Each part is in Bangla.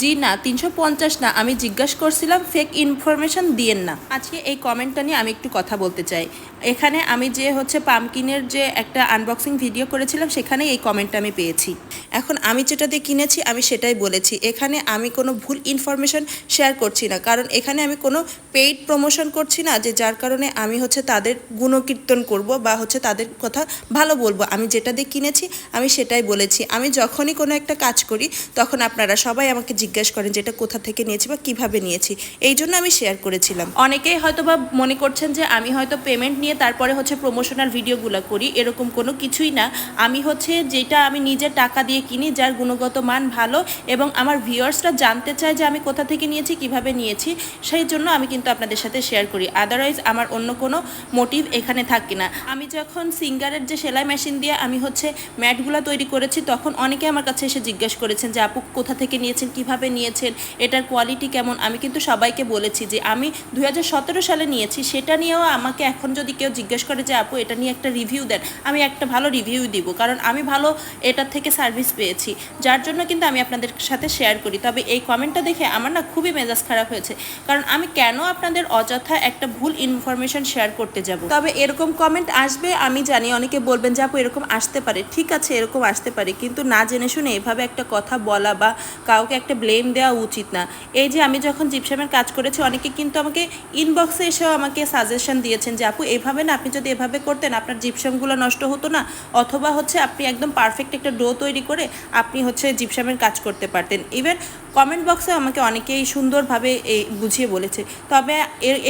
জি না, তিনশো পঞ্চাশ না, আমি জিজ্ঞাসা করছিলাম ফেক ইনফরমেশন দিয়েন না। আজকে এই কমেন্টটা নিয়ে আমি একটু কথা বলতে চাই। এখানে আমি যে হচ্ছে পামকিনের যে একটা আনবক্সিং ভিডিও করেছিলাম, সেখানেই এই কমেন্টটা আমি পেয়েছি। এখন আমি যেটা দিয়ে কিনেছি, আমি সেটাই বলেছি। এখানে আমি কোনো ভুল ইনফরমেশন শেয়ার করছি না। কারণ এখানে আমি কোনো পেইড প্রমোশন করছি না, যে যার কারণে আমি হচ্ছে তাদের গুণকীর্তন করব বা হচ্ছে তাদের কথা ভালো বলব। আমি যেটা দিয়ে কিনেছি, আমি সেটাই বলেছি। আমি যখনই কোনো একটা কাজ করি, তখন আপনারা সবাই আমাকে জিজ্ঞাসা করেন যে এটা কোথা থেকে নিয়েছি বা কীভাবে নিয়েছি। এই জন্য আমি শেয়ার করেছিলাম। অনেকেই হয়তো বা মনে করছেন যে আমি হয়তো পেমেন্ট নিয়ে তারপরে হচ্ছে প্রমোশনাল ভিডিওগুলো করি, এরকম কোনো কিছুই না। আমি হচ্ছে যেটা আমি নিজের টাকা দিয়ে কিনি, যার গুণগত মান ভালো এবং আমার ভিউয়ার্সরা জানতে চায় যে আমি কোথা থেকে নিয়েছি, কীভাবে নিয়েছি, সেই জন্য আমি কিন্তু আপনাদের সাথে শেয়ার করি। আদারওয়াইজ আমার অন্য কোনো মোটিভ এখানে থাকে না। আমি যখন সিঙ্গারের যে সেলাই মেশিন দিয়ে আমি হচ্ছে ম্যাটগুলো তৈরি করেছি, তখন অনেকে আমার কাছে এসে জিজ্ঞেস করেছেন যে, আপু, কোথা থেকে নিয়েছেন, কীভাবে নিয়েছেন, এটার কোয়ালিটি কেমন? আমি কিন্তু সবাইকে বলেছি যে, আমি দু হাজার সতেরো সালে নিয়েছি, সেটা নিয়েও আমাকে এখন যদি কেউ জিজ্ঞেস করে যে, আপু, এটা নিয়ে একটা রিভিউ দেন, আমি একটা ভালো রিভিউ দিব। কারণ আমি ভালো এটার থেকে সার্ভিস পেয়েছি, যার জন্য কিন্তু আমি আপনাদের সাথে শেয়ার করি। তবে এই কমেন্টটা দেখে আমার না খুবই মেজাজ খারাপ হয়েছে। কারণ আমি কেন আপনাদের অযথা একটা ভুল ইনফরমেশন শেয়ার করতে যাব? তবে এরকম কমেন্ট আসবে, আমি জানি, অনেকে বলবেন যে, আপু, এরকম আসতে পারে। ঠিক আছে, এরকম আসতে পারে, কিন্তু না জেনে শুনে এভাবে একটা কথা বলা বা কাউকে একটা ব্লেম দেওয়া উচিত না। এই যে, আমি যখন জিপসামের কাজ করেছি, অনেকে কিন্তু আমাকে ইনবক্সে এসেও আমাকে সাজেশন দিয়েছেন যে, আপু, এভাবে না, আপনি যদি এভাবে করতেন, আপনার জিপসামগুলো নষ্ট হতো না? অথবা হচ্ছে, আপনি একদম পারফেক্ট একটা ডো তৈরি করে আপনি হচ্ছে জিপসামের কাজ করতে পারতেন। ইভেন কমেন্ট বক্সে আমাকে অনেকেই সুন্দরভাবে এই বুঝিয়ে বলেছে। তবে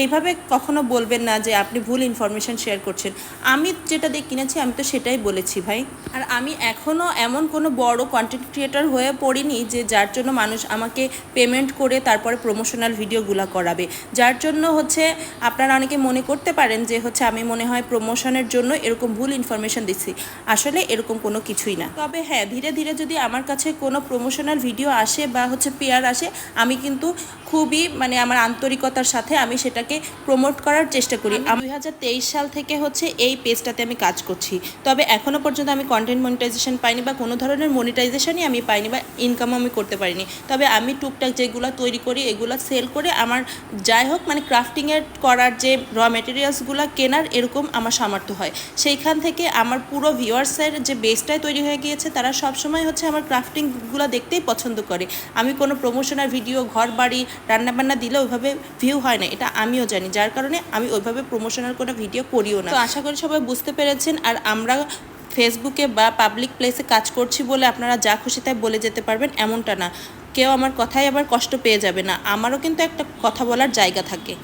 এইভাবে কখনো বলবেন না যে আপনি ভুল ইনফরমেশন শেয়ার করছেন। আমি যেটা দিয়ে কিনেছি, আমি তো সেটাই বলেছি ভাই। আর আমি এখনও এমন কোনো বড় কন্টেন্ট ক্রিয়েটর হয়ে পড়িনি যে যার জন্য মানুষ আমাকে পেমেন্ট করে তারপরে প্রমোশনাল ভিডিওগুলো করাবে। যার জন্য হচ্ছে আপনারা অনেকে মনে করতে পারেন যে হচ্ছে আমি মনে হয় প্রমোশনের জন্য এরকম ভুল ইনফরমেশন দিচ্ছি। আসলে এরকম কোনো কিছুই না। তবে হ্যাঁ ধীরে ধীরে যদি আমার কাছে কোনো প্রমোশনাল ভিডিও আসে বা হচ্ছে পেয়ার আসে আমি কিন্তু খুবই মানে আমার আন্তরিকতার সাথে আমি সেটাকে প্রমোট করার চেষ্টা করি। আমি দুই হাজার তেইশ সাল থেকে হচ্ছে এই পেজটাতে আমি কাজ করছি। তবে এখনও পর্যন্ত আমি কন্টেন্ট মনিটাইজেশন পাইনি বা কোনো ধরনের মনিটাইজেশনই আমি পাইনি বা ইনকামও আমি করতে পারিনি। তবে আমি টুকটাক যেগুলো তৈরি করি এগুলো সেল করে আমার যাই হোক মানে ক্রাফটিংয়ের করার যে র মেটেরিয়ালসগুলো কেনার এরকম আমার সামর্থ্য হয়। সেইখান থেকে আমার পুরো ভিউয়ার্সের যে বেসটাই তৈরি হয়ে গিয়েছে তারা সবসময় হচ্ছে আমার ক্রাফটিংগুলো দেখতেই পছন্দ করে। আমি কোনো প্রমোশনাল ভিডিও ঘর বাড়ি, রান্নাবান্না দিলে ওইভাবে ভিউ হয় না। এটা আমিও জানি। যার কারণে আমি ওইভাবে প্রমোশনাল কোনো ভিডিও করিও না। তো আশা করি সবাই বুঝতে পেরেছেন। আর আমরা ফেসবুকে বা পাবলিক প্লেসে কাজ করছি বলে আপনারা যা খুশি তাই বলে যেতে পারবেন, এমনটা না। কেউ আমার কথায় আবার কষ্ট পেয়ে যাবে না। আমারও কিন্তু একটা কথা বলার জায়গা থাকে।